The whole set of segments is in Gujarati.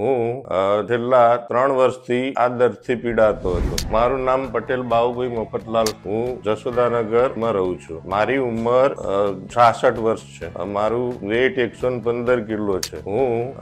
હું છેલ્લા ત્રણ વર્ષથી આ દર્દથી પીડાતો હતો. મારું નામ પટેલ બાબુભાઈ મફતલાલ. હું જશોદાનગરમાં રહું છું. મારી ઉંમર છાસઠ વર્ષ છે. મારું વેટ એકસો પંદર કિલો છે. હું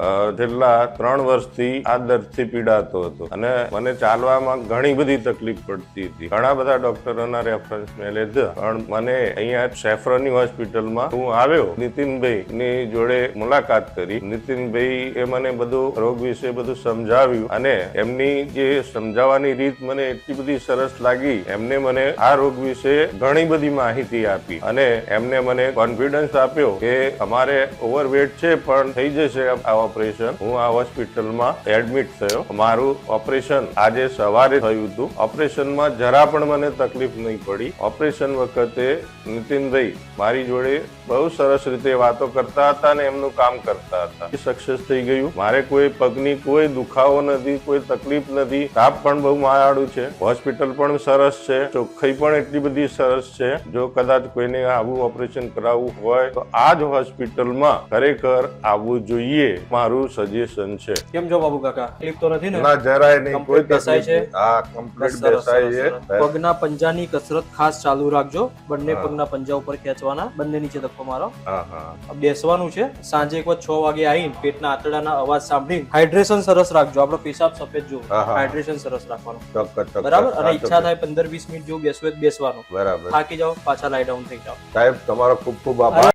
છેલ્લા ત્રણ વર્ષથી આ દર્દથી પીડાતો હતો. અને મને ચાલવામાં ઘણી બધી તકલીફ પડતી હતી. ઘણા બધા ડોક્ટરોના રેફરન્સ મેં લીધા. પણ મને અહીંયા સેફ્રોની હોસ્પિટલમાં હું આવ્યો. નીતિનભાઈ ની જોડે મુલાકાત કરી. નીતિનભાઈ એ મને બધું રોગ વિશે બધું સમજાવ્યું અને એમની જે સમજાવવાની રીત મને એટલી બધી સરસ લાગી, એમને મને આ રોગ વિશે ઘણી બધી માહિતી આપી અને એમને મને કોન્ફિડન્સ આપ્યો કે અમારે ઓવરવેટ છે, પણ થઈ જશે આ ઓપરેશન હું આ હોસ્પિટલમાં એડમિટ થયો. મારું ઓપરેશન આજે સવારે થયું હતું. ઓપરેશનમાં જરા પણ મને તકલીફ નહીં પડી. ઓપરેશન વખતે નીતિનભાઈ મારી જોડે બહુ સરસ રીતે વાતો કરતા હતા અને એમનું કામ કરતા હતા. સક્સેસ થઈ ગયું. મારે કોઈ પગની કોઈ દુખાવો નથી કોઈ તકલીફ નથી. તાપ પણ બહુ માયાળું છે. હોસ્પિટલ પણ સરસ છે. ચોખ્ખાઈ પણ એટલી બધી સરસ છે. જો કદાચ કોઈને આવું ઓપરેશન કરાવવું હોય તો આ જ હોસ્પિટલમાં ખરેખર આવવું જોઈએ. મારું સજેશન છે. કેમ છો બાબુ કાકા? તકલીફ તો નથી ને? ના જરાય નહીં. કોઈ તકલીફ છે? હા કમ્પ્લીટ બેસાય. છે. પગના પંજાની કસરત ખાસ ચાલુ રાખજો. બંને પગના પંજા ઉપર ખેંચવાના. બંને નીચે ધક્કો મારો. હા હા. બેસવાનું છે. સાંજે એક વાર છ વાગે આવીને પેટના આંતરડાના અવાજ સાંભળીને હાઇડ્રેશન સરસ રાખજો. આપણો પેશાબ સફેદ જો. હાઇડ્રેશન સરસ રાખવાનું. ચોક્કસ બરાબર? અને ઈચ્છા થાય પંદર વીસ મિનિટ જેવું બેસવું બેસવાનું. બરાબર. થાકી જાઓ પાછા લાઈ ડાઉન થઈ જાઓ. સાહેબ તમારો ખૂબ ખૂબ આભાર.